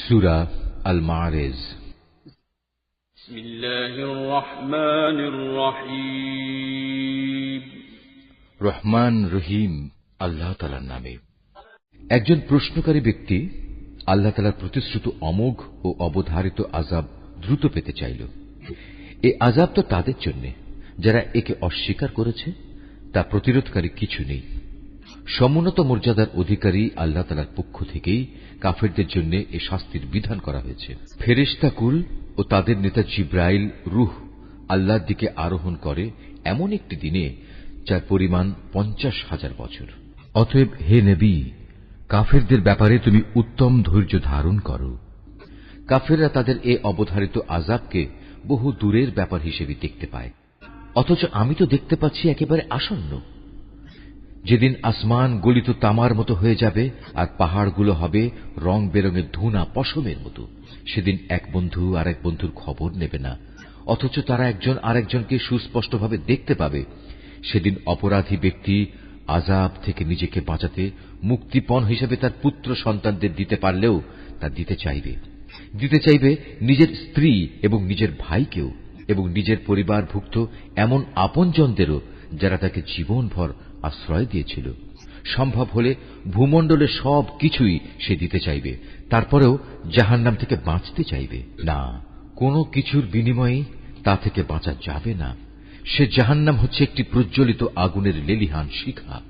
সুরা আল মারেজ بسم الله الرحمن الرحيم রহমান রহিম আল্লাহ তালার নামে একজন প্রশ্নকারী ব্যক্তি আল্লাহ তালার প্রতিশ্রুত অমোঘ ও অবধারিত আজাব দ্রুত পেতে চাইল এ আজাব তো তাদের জন্য যারা একে অস্বীকার করেছে তা প্রতিরোধকারী কিছু নেই সমুন্নত মর্যাদার অধিকারী আল্লাহ তালার পক্ষ থেকেই কাফেরদের জন্য এ শাস্তির বিধান করা হয়েছে। ফেরেশতাকুল ও তাদের নেতা জিব্রাইল রুহ আল্লাহর দিকে আরোহণ করে এমন একটি দিনে, যার পরিমাণ পঞ্চাশ হাজার বছর। অতএব হে নবী, কাফেরদের ব্যাপারে তুমি উত্তম ধৈর্য ধারণ করো। কাফেররা তাদের এ অবধারিত আজাবকে বহু দূরের ব্যাপার হিসেবে দেখতে পায়। অথচ আমি তো দেখতে পাচ্ছি একেবারে আসন্ন। যেদিন আসমান গলিত তামার মতো হয়ে যাবে, আর পাহাড়গুলো হবে রং বেরঙের ধুনা পশমের মতো। সেদিন এক বন্ধু আর এক বন্ধুর খবর নেবে না। অথচ তারা একজন আরেকজনকে সুস্পষ্টভাবে দেখতে পাবে। সেদিন অপরাধী ব্যক্তি আজাব থেকে নিজেকে বাঁচাতে মুক্তিপণ হিসেবে তার পুত্র সন্তানদের দিতে পারলেও তা দিতে চাইবে। দিতে চাইবে নিজের স্ত্রী এবং নিজের ভাইকেও, এবং নিজের পরিবারভুক্ত এমন আপনজনদেরও যারা তাকে জীবনভর আশ্রয় দিয়েছিল। সম্ভব হলে ভূমণ্ডলের সব কিছুই সে দিতে চাইবে। তারপরেও জাহান্নাম থেকে বাঁচতে চাইবে। না, কোনো কিছুর বিনিময়ে তা থেকে বাঁচা যাবে না। সে জাহান্নাম হচ্ছে একটি প্রজ্বলিত আগুনের লেলিহান শিখা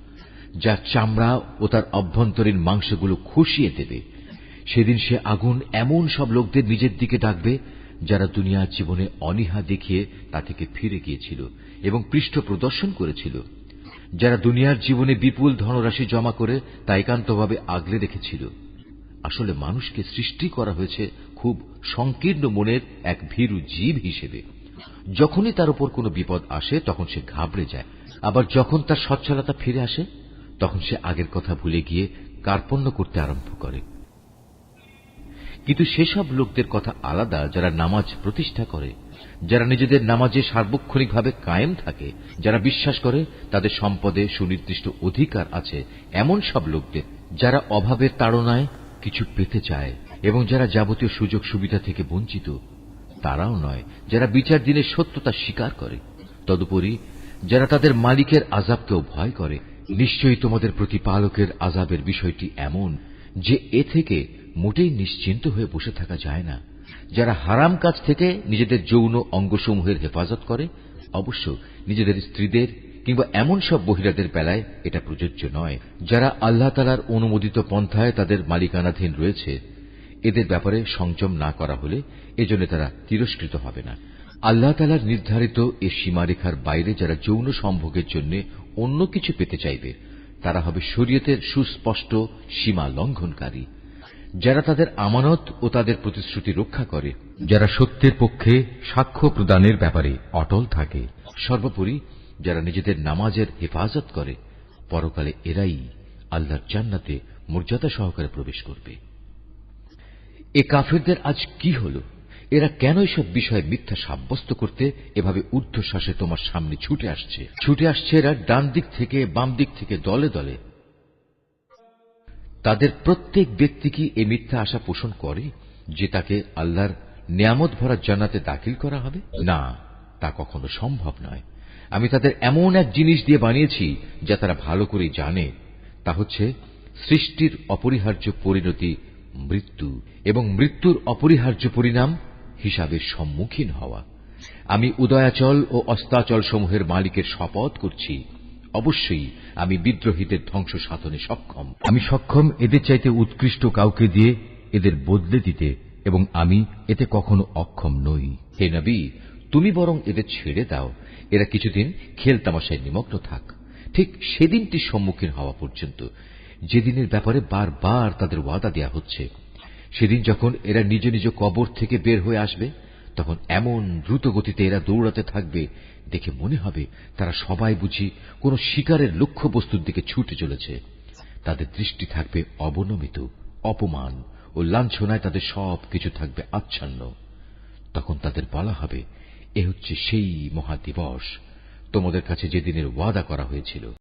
যা চামড়া ও তার অভ্যন্তরীণ মাংসগুলো খুশিয়ে দেবে। সেদিন সে আগুন এমন সব লোকদের নিজের দিকে ডাকবে যারা দুনিয়ার জীবনে অনীহা দেখিয়ে তা থেকে ফিরে গিয়েছিল এবং পৃষ্ঠ প্রদর্শন করেছিল। যারা দুনিয়ার জীবনে বিপুল ধনরাশি জমা করে তা একান্তভাবে আগলে রেখেছিল। আসলে মানুষকে সৃষ্টি করা হয়েছে খুব সংকীর্ণ মনের এক ভীরু জীব হিসেবে। যখনই তার উপর কোনো বিপদ আসে, তখন সে ঘাবড়ে যায়। আবার যখন তার সচ্ছলতা ফিরে আসে, তখন সে আগের কথা ভুলে গিয়ে কার্পণ্য করতে আরম্ভ করে। কিন্তু সেসব লোকদের কথা আলাদা যারা নামাজ প্রতিষ্ঠা করে, যারা নিজেদের নামাজে সার্বক্ষণিকভাবে কায়েম থাকে, যারা বিশ্বাস করে তাদের সম্পদে সুনির্দিষ্ট অধিকার আছে, এমন সব লোকদের যারা অভাবের তাড়নায় কিছু পেতে চায় এবং যারা যাবতীয় সুযোগ সুবিধা থেকে বঞ্চিত, তারাও নয়, যারা বিচার দিনে সত্যতা স্বীকার করে। তদুপরি যারা তাদের মালিকের আজাবকেও ভয় করে, নিশ্চয়ই তোমাদের প্রতিপালকের আজাবের বিষয়টি এমন যে এ থেকে মোটেই নিশ্চিন্ত হয়ে বসে থাকা যায় না। যারা হারাম কাজ থেকে নিজেদের যৌন অঙ্গসমূহের হেফাজত করে, অবশ্য নিজেদের স্ত্রীদের কিংবা এমন সব বহিরাদের বেলায় এটা প্রযোজ্য নয়। যারা আল্লাহ তালার অনুমোদিত পন্থায় তাদের মালিকানাধীন রয়েছে, এদের ব্যাপারে সংযম না করা হলে এজন্য তারা তিরস্কৃত হবে না। আল্লাহ তালার নির্ধারিত এ সীমারেখার বাইরে যারা যৌন সম্ভোগের জন্য অন্য কিছু পেতে চাইবে তারা হবে শরীয়তের সুস্পষ্ট সীমা লঙ্ঘনকারী। যারা তাদের আমানত ও তাদের প্রতিশ্রুতি রক্ষা করে, যারা সত্যের পক্ষে সাক্ষ্য প্রদানের ব্যাপারে অটল থাকে। সর্বোপরি, যারা নিজেদের নামাজের হেফাজত করে, পরকালে এরাই আল্লাহর জান্নাতে মর্যাদা সহকারে প্রবেশ করবে। এ কাফেরদের আজ কি হল? এরা কেন এসব বিষয়ে মিথ্যা সাব্যস্ত করতে এভাবে ঊর্ধ্বশ্বাসে তোমার সামনে ছুটে আসছে? ছুটে আসছে এরা ডান দিক থেকে, বাম দিক থেকে, দলে দলে। তাদের প্রত্যেক ব্যক্তি কি এ মিথ্যা আশা পোষণ করে যে তাকে আল্লাহর নিয়ামত ভরা জান্নাতে দাখিল করা হবে? না, তা কখনো সম্ভব নয়। আমি তাদের এমন এক জিনিস দিয়ে বানিয়েছি যা তারা ভালো করে জানে। তা হচ্ছে সৃষ্টির অপরিহার্য পরিণতি মৃত্যু। এবং মৃত্যুর অপরিহার্য পরিণাম হিসাবের সম্মুখীন হওয়া। আমি উদয়াচল ও অস্তাচল সমূহের মালিকের শপথ করছি। অবশ্যই আমি বিদ্রোহীদের ধ্বংস সাধনে সক্ষম। আমি সক্ষম এদের চাইতে উৎকৃষ্ট কাউকে দিয়ে এদের বদলে দিতে এবং আমি এতে কখনো অক্ষম নই। হে নবী তুমি বরং এদের ছেড়ে দাও। এরা কিছুদিন খেল তামাশায় নিমগ্ন থাক। ঠিক সেদিনটির সম্মুখীন হওয়া পর্যন্ত। যেদিনের ব্যাপারে বারবার তাদের ওয়াদা দেয়া হচ্ছে সেদিন যখন এরা নিজ নিজ কবর থেকে বের হয়ে আসবে, তখন এমন দ্রুত গতিতে এরা দৌড়াতে থাকবে দেখে মনে হবে তারা সবাই বুঝি কোন শিকারের লক্ষ্য বস্তুর দিকে ছুটে চলেছে। তাদের দৃষ্টি থাকবে অবনমিত, অপমান ও লাঞ্ছনায় তাদের সব কিছু থাকবে আচ্ছন্ন। তখন তাদের বলা হবে, এ হচ্ছে সেই মহাদিবস। তোমাদের কাছে যেদিনের ওয়াদা করা হয়েছিল।